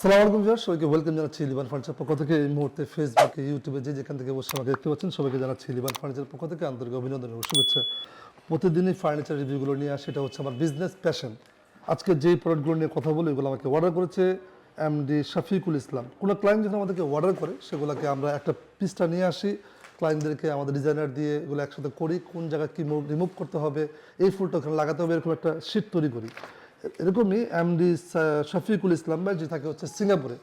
সালাম আলাইকুম ভিউয়ার সবাইকে ওয়েলকাম জানাচ্ছি লিবান ফার্নিচার পক্ষ থেকে। এই মুহূর্তে ফেসবুকে ইউটিউবে যে যেখান থেকে বসে আমাকে দেখতে পাচ্ছেন, সবাইকে জানাচ্ছি লিবান ফার্নিচার পক্ষ থেকে আন্তরিক অভিনন্দন এবং শুভেচ্ছা। প্রতিদিনই ফার্নিচার রিভিউগুলো নিয়ে আসে, এটা হচ্ছে আমার বিজনেস প্যাশন আজকে যেই প্রোডাক্টগুলো নিয়ে কথা বলি, এগুলো আমাকে অর্ডার করেছে এমডি শফিকুল ইসলাম কোনো ক্লায়েন্ট যখন আমাদেরকে অর্ডার করে, সেগুলোকে আমরা একটা পিসটা নিয়ে আসি। ক্লায়েন্টদেরকে আমাদের ডিজাইনার দিয়ে এগুলো একসাথে করি, কোন জায়গায় কী রিমুভ করতে হবে, এই ফুলটা ওখানে লাগাতে হবে, এরকম একটা শীট তৈরি করি। এরকমই এমডি শফিকুল ইসলাম ভাই, যে থাকে হচ্ছে সিঙ্গাপুরে।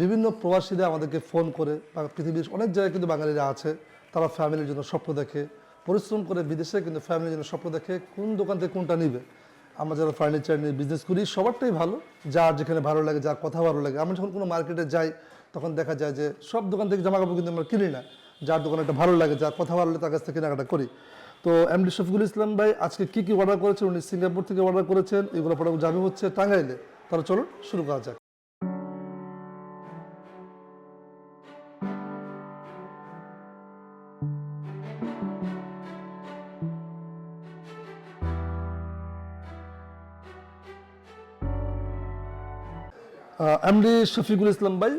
বিভিন্ন প্রবাসীরা আমাদেরকে ফোন করে পৃথিবীর অনেক জায়গায় কিন্তু বাঙালিরা আছে, তারা ফ্যামিলির জন্য স্বপ্ন দেখে। পরিশ্রম করে বিদেশে কিন্তু ফ্যামিলির জন্য স্বপ্ন দেখে কোন দোকান থেকে কোনটা নিবে। আমরা যারা ফার্নিচার নিয়ে বিজনেস করি, সবারটাই ভালো। যার যেখানে ভালো লাগে, যার কথা ভালো লাগে। আমরা যখন কোনো মার্কেটে যাই, তখন দেখা যায় যে সব দোকান থেকে জামা কাপড় কিন্তু আমরা কিনি না। যার দোকানে একটা ভালো লাগে, যার কথা ভালো লাগে তার কাছ থেকে কেনাকাটা করি। তো এমডি শফিকুল ইসলাম ভাই, আজকে কি কি অর্ডার করেছেন? উনি সিঙ্গাপুর থেকে অর্ডার করেছেন। এগুলো প্রোডাক্ট যাবে হচ্ছে টাঙ্গাইলে। তাহলে চলুন, শুরু করা যাক। এমডি শফিকুল ইসলাম ভাই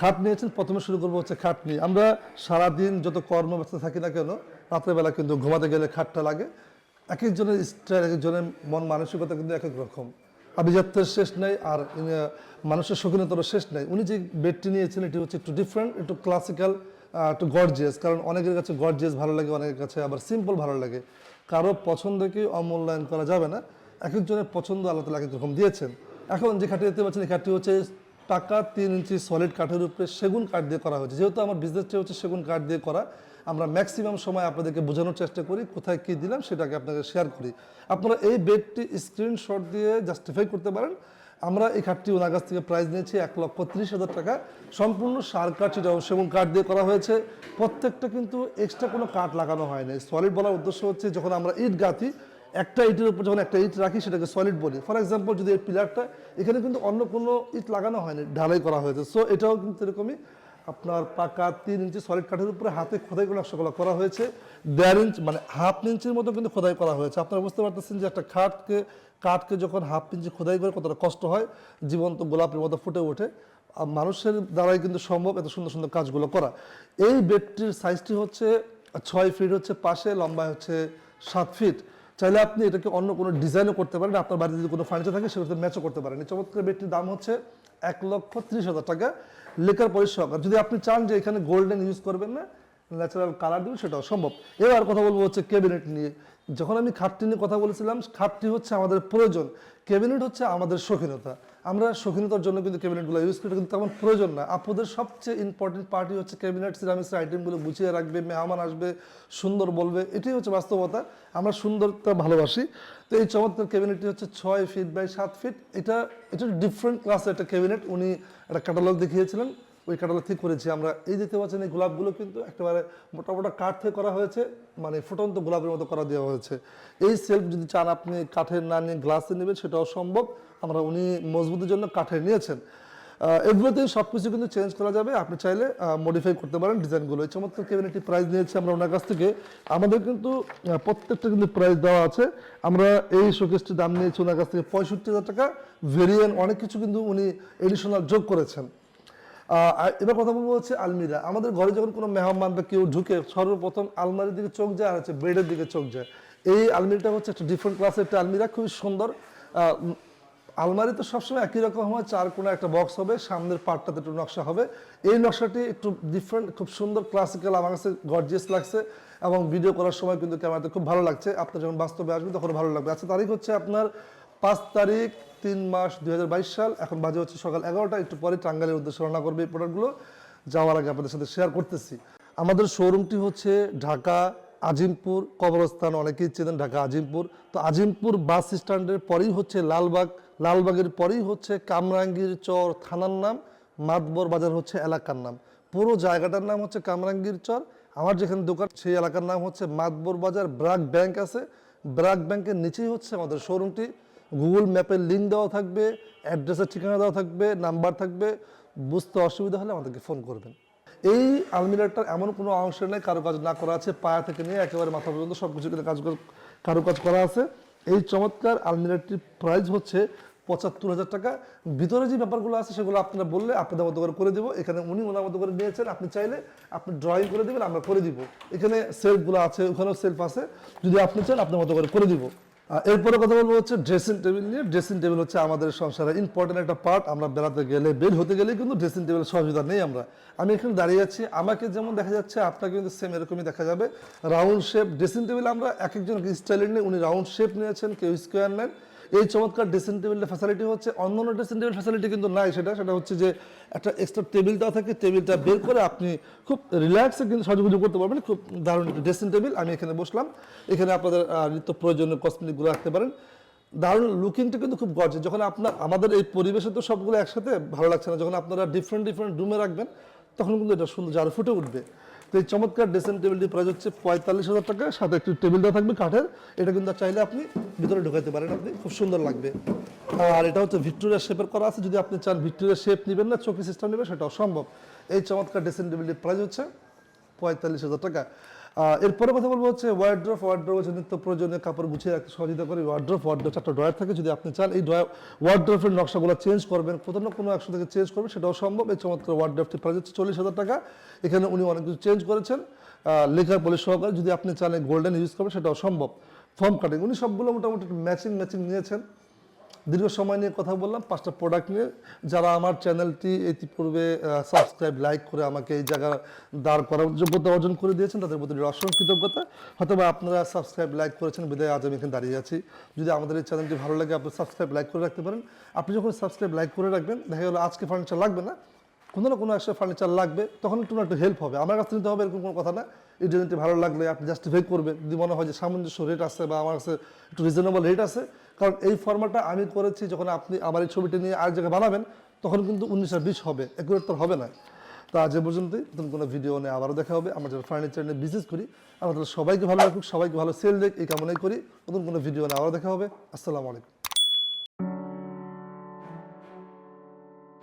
খাট নিয়েছেন, প্রথমে শুরু করব হচ্ছে খাট নিয়ে। আমরা সারাদিন যত কর্মব্যস্ত থাকি না কেন, রাত্রেবেলা কিন্তু ঘুমাতে গেলে খাটটা লাগে। এক একজনের স্টাইল, এক একজনের মন মানসিকতা কিন্তু এক এক রকম। আভিজাত্যের শেষ নেই আর মানুষের শৌখিনতারও শেষ নেই। উনি যে বেডটি নিয়েছেন, এটি হচ্ছে একটু ডিফারেন্ট একটু ক্লাসিক্যাল একটু গর্জিয়াস কারণ অনেকের কাছে গর্জিয়াস ভালো লাগে, অনেকের কাছে আবার সিম্পল ভালো লাগে। কারও পছন্দকে অমূল্যায়ন করা যাবে না। এক একজনের পছন্দ আল্লাহ তালা এক এক রকম দিয়েছেন। এখন যে খাটটি দেখতে পাচ্ছেন, এই খাটটি হচ্ছে টাকা তিন ইঞ্চি সলিড কাঠের উপরে সেগুন কাঠ দিয়ে করা হয়েছে। যেহেতু আমার বিজনেসটা হচ্ছে সেগুন কাঠ দিয়ে করা, আমরা ম্যাক্সিমাম সময় আপনাদেরকে বোঝানোর চেষ্টা করি, কোথায় কী দিলাম সেটাকে আপনাকে শেয়ার করি। আপনারা এই বেডটি স্ক্রিনশট দিয়ে জাস্টিফাই করতে পারেন। আমরা এই খাটটি ওনার কাছ থেকে প্রাইস নিয়েছি এক লক্ষ ত্রিশ হাজার টাকা। সম্পূর্ণ সার কাঠ সেটা সেগুন কাঠ দিয়ে করা হয়েছে। প্রত্যেকটা কিন্তু এক্সট্রা কোনো কাঠ লাগানো হয়নি সলিড বলার উদ্দেশ্য হচ্ছে যখন আমরা ইট গাঁথি একটা ইটের উপর যখন একটা ইট রাখি, সেটাকে সলিড বলি। ফর এক্সাম্পল যদি এই পিলারটা, এখানে কিন্তু অন্য কোনো ইট লাগানো হয়নি, ঢালাই করা হয়েছে। সো এটাও কিন্তু এরকমই আপনার পাকা তিন ইঞ্চি সলিড কাঠের উপরে হাতে খোদাই করে নকশাগুলো করা হয়েছে। দেড় ইঞ্চ মানে হাফ ইঞ্চির মতো কিন্তু খোদাই করা হয়েছে। আপনারা বুঝতে পারতেছেন যে একটা খাটকে, কাঠকে যখন হাফ ইঞ্চি খোদাই করে কতটা কষ্ট হয়, জীবন্ত গোলাপের মতো ফুটে ওঠে। আর মানুষের দ্বারাই কিন্তু সম্ভব এত সুন্দর সুন্দর কাজগুলো করা। এই বেডটির সাইজটি হচ্ছে ছয় ফিট হচ্ছে, পাশে লম্বায় হচ্ছে সাত ফিট চাইলে আপনি এটাকে অন্য কোনো ডিজাইনও করতে পারেন। আপনার বাড়িতে যদি কোনো ফার্নিচার থাকে, সেটাতে ম্যাচও করতে পারেন। এই চমৎকার বেডটির দাম হচ্ছে এক লক্ষ ত্রিশ হাজার টাকা। লেখার পরে সহকার। যদি আপনি চান যে এখানে গোল্ডেন ইউজ করবেন না ন্যাচারাল কালার দিবেন, সেটাও সম্ভব। এবার কথা বলব হচ্ছে ক্যাবিনেট নিয়ে। যখন আমি খাটটি নিয়ে কথা বলেছিলাম, খাটটি হচ্ছে আমাদের প্রয়োজন। ক্যাবিনেট হচ্ছে আমাদের শৌখিনতা। আমরা শৌখিনতার জন্য কিন্তু ক্যাবিনেটগুলো ইউজ করি কিন্তু তেমন প্রয়োজন না। আপনাদের সবচেয়ে ইম্পর্টেন্ট পার্টি হচ্ছে ক্যাবিনেট সিরামিক্সের আইটেমগুলো গুছিয়ে রাখবে, মেহমান আসবে, সুন্দর বলবে, এটাই হচ্ছে বাস্তবতা। আমরা সুন্দরতা ভালোবাসি। তো এই চমৎকার ক্যাবিনেটটি হচ্ছে ছয় ফিট বাই সাত ফিট এটা এটা ডিফারেন্ট ক্লাসের একটা ক্যাবিনেট। উনি একটা ক্যাটালগ দেখিয়েছিলেন। ওই ক্যাটালগ ঠিক করেছি। আমরা এই দেখতে পাচ্ছেন এই গোলাপগুলো কিন্তু একেবারে মোটা মোটা কাঠ থেকে করা হয়েছে মানে ফুটন্ত গোলাপের মতো করা দেওয়া হয়েছে। এই সেলফ যদি চান আপনি কাঠের না নিয়ে গ্লাসে নেবেন, সেটাও সম্ভব। আমরা উনি মজবুতের জন্য কাঠের নিয়েছেন। এগুলোতে সব কিছু কিন্তু চেঞ্জ করা যাবে। আপনি চাইলে মডিফাই করতে পারেন ডিজাইনগুলো। এই চমৎকার ক্যাবিনেটটি প্রাইস নিয়েছি আমরা ওনার কাছ থেকে। আমাদের কিন্তু প্রত্যেকটা কিন্তু প্রাইস দেওয়া আছে। আমরা এই শোকেসটির দাম নিয়েছি ওনার কাছ থেকে পঁয়ষট্টি হাজার টাকা। ভেরিয়েন্ট অনেক কিছু কিন্তু উনি এডিশনাল যোগ করেছেন। এবার কথা বলব হচ্ছে আলমিরা। আমাদের ঘরে যখন কোনো মেহমান বা কেউ ঢুকে, সর্বপ্রথম আলমারির দিকে চোখ যায় আর হচ্ছে বেডের দিকে চোখ যায়। এই আলমিরাটা হচ্ছে একটা ডিফারেন্ট ক্লাসের একটা আলমিরা, খুবই সুন্দর। আলমারি তো সবসময় একই রকম হয়, চার কোনো একটা বক্স হবে, সামনের পার্টটাতে একটু নকশা হবে। এই নকশাটি একটু ডিফারেন্ট খুব সুন্দর ক্লাসিক্যাল আমার কাছে গর্জিয়াস লাগছে এবং ভিডিও করার সময় কিন্তু ক্যামেরাতে খুব ভালো লাগছে। আপনার যখন বাস্তবে আসবেন, তখন ভালো লাগবে। আচ্ছা তারিখ হচ্ছে আপনার পাঁচ তারিখ, তিন মাস দুই হাজার বাইশ সাল। এখন বাজে হচ্ছে সকাল এগারোটা। একটু পরে টাঙ্গালের উদ্দেশ্যে রওনা করবে এই প্রোডাক্টগুলো যাওয়ার আগে আপনাদের সাথে শেয়ার করতেছি। আমাদের শোরুমটি হচ্ছে ঢাকা আজিমপুর, কবরস্থান। অনেকেই চেনেন ঢাকা আজিমপুর। তো আজিমপুর বাস স্ট্যান্ডের পরেই হচ্ছে লালবাগ। লালবাগের পরেই হচ্ছে কামরাঙ্গীর চর থানার নাম। মাতবর বাজার হচ্ছে এলাকার নাম। পুরো জায়গাটার নাম হচ্ছে কামরাঙ্গীর চর। আমার যেখানে দোকান, সেই এলাকার নাম হচ্ছে মাতবর বাজার। ব্রাক ব্যাংক আছে। ব্রাক ব্যাংকের নিচেই হচ্ছে আমাদের শোরুমটি গুগল ম্যাপের লিঙ্ক দেওয়া থাকবে অ্যাড্রেসের ঠিকানা দেওয়া থাকবে নাম্বার থাকবে, বুঝতে অসুবিধা হলে আমাদেরকে ফোন করবেন। এই আলমিরাটার এমন কোনো অংশ নেই কারও কাজ না করা আছে, পায়া থেকে নিয়ে একেবারে মাথা পর্যন্ত সব কিছু কাজ কারও কাজ করা আছে। এই চমৎকার আলমিরাটির প্রাইস হচ্ছে পঁচাত্তর হাজার টাকা। ভিতরে যে ব্যাপারগুলো আছে সেগুলো আপনারা বললে আপনাদের মতো করে করে দিব। এখানে উনি ওনার মতো করে নিয়েছেন, আপনি চাইলে আপনি ড্রয়িং করে দেবেন, আমরা করে দিব। এখানে সেলফগুলো আছে, ওখানেও সেলফ আছে। যদি আপনি চান, আপনার মতো করে করে দিব। এরপরে কথা বলব হচ্ছে ড্রেসিং টেবিল নিয়ে। ড্রেসিং টেবিল হচ্ছে আমাদের সংসারের ইম্পর্টেন্ট একটা পার্ট আমরা বেড়াতে গেলে, বের হতে গেলে কিন্তু ড্রেসিং টেবিল সহযোগিতা নেই আমরা। আমি এখানে দাঁড়িয়ে আছি। আমাকে যেমন দেখা যাচ্ছে, আপনাকে কিন্তু সেম এরকমই দেখা যাবে। রাউন্ড শেপ ড্রেসিং টেবিল আমরা এক একজন স্টাইলের নিয়ে, উনি রাউন্ড শেপ নিয়েছেন, কেউ স্কোয়ার নেন। এই চমৎকার ড্রেসিং টেবিলের ফ্যাসিলিটি হচ্ছে অন্য অন্য ড্রেসিং টেবিল ফ্যাসিলিটি কিন্তু নাই সেটা। সেটা হচ্ছে যে একটা এক্সট্রা টেবিল দেওয়া থাকে টেবিলটা বের করে আপনি খুব রিল্যাক্সে কিন্তু সাজুগুজু করতে পারবেন। খুব দারুণ ড্রেসিং টেবিল আমি এখানে বসলাম। এখানে আপনাদের নিত্য প্রয়োজনীয় কসমেটিকগুলো রাখতে পারেন। দারুণ লুকিংটা কিন্তু খুব গর্জে যখন আপনার, আমাদের এই পরিবেশে তো সবগুলো একসাথে ভালো লাগছে না, যখন আপনারা ডিফারেন্ট ডিফারেন্ট রুমে রাখবেন, তখন কিন্তু এটা সুন্দর আরও ফুটে উঠবে। তো এই চমৎকার ড্রেসিং টেবিলটি প্রাইস হচ্ছে পঁয়তাল্লিশ হাজার টাকা। সাথে একটি টেবিল দেওয়া থাকবে কাঠের। এটা কিন্তু চাইলে আপনি ভিতরে ঢুকাইতে পারেন আপনি। খুব সুন্দর লাগবে। আর এটা হচ্ছে ভিক্টোরিয়া শেপের করা আছে। যদি আপনি চান ভিক্টোরিয়া শেপ নেবেন না, চৌকি সিস্টেম নেবেন সেটাও সম্ভব এই চমৎকার ড্রেসিং টেবিলটির প্রাইস হচ্ছে পঁয়তাল্লিশ হাজার টাকা। এরপরে কথা বলব হচ্ছে ওয়ার্ড্রফ ওয়ার্ড্রফ হচ্ছে নিত্য প্রয়োজনীয় কাপড় গুছিয়ে রাখতে সহযোগিতা করে। ওয়ার্ড্রফ ওয়ার্ড্রফ চারটা ড্রয়ার থাকে, যদি আপনি চান, এই ড্রয়ার ওয়ার্ড্রফের নকশাগুলো চেঞ্জ করবেন কোথাও না কোনো একশো থেকে চেঞ্জ করবেন, সেটাও সম্ভব। এই চমৎকার ওয়ার্ড্রফটি প্রাইস হচ্ছে চল্লিশ হাজার টাকা। এখানে উনি অনেক কিছু চেঞ্জ করেছেন। লেখার পলিশ সহকারে যদি আপনি চান গোল্ডেন ইউজ করবেন, সেটাও সম্ভব। ফর্ম কাটিং উনি সবগুলো মোটামুটি ম্যাচিং ম্যাচিং নিয়েছেন। দীর্ঘ সময় নিয়ে কথা বললাম, পাঁচটা প্রোডাক্ট নিয়ে। যারা আমার চ্যানেলটি ইতিপূর্বে সাবস্ক্রাইব লাইক করে আমাকে এই জায়গা দাঁড় করার যোগ্যতা অর্জন করে দিয়েছেন, তাদের প্রতি অসংখ্য কৃতজ্ঞতা। হয়তো আপনারা সাবস্ক্রাইব লাইক করেছেন, বিদায়, আজ আমি এখানে দাঁড়িয়ে আছি। যদি আমাদের এই চ্যানেলটি ভালো লাগে, আপনি সাবস্ক্রাইব লাইক করে রাখতে পারেন। আপনি যখন সাবস্ক্রাইব লাইক করে রাখবেন, দেখা গেলো আজকে ফার্নিচার লাগবে না। কোনো না কোনো একটা ফার্নিচার লাগবে, তখন একটু একটু হেল্প হবে। আমার কাছে নিতে হবে এরকম কোনো কথা না। এই ডিজাইনটি ভালো লাগলে আপনি জাস্টিফাই করবেন। যদি মনে হয় যে সামঞ্জস্য রেট আছে বা আমার কাছে একটু রিজনেবল রেট আছে কারণ এই ফর্মাটটা আমি করেছি যখন আপনি আমার এই ছবিটি নিয়ে আর জায়গায় বানাবেন, তখন কিন্তু উনিশ আর বিশ হবে। একুরেটর হবে না। তো আজ পর্যন্তই। নতুন কোনো ভিডিও নিয়ে আবারও দেখা হবে। আমরা যারা ফার্নিচার নিয়ে বিজনেস করি আমাদের সবাইকে ভালো রাখুক, সবাইকে ভালো সেল দেখ এই কামনাই করি। নতুন কোনো ভিডিও নিয়ে আবারও দেখা হবে। আসসালামু আলাইকুম।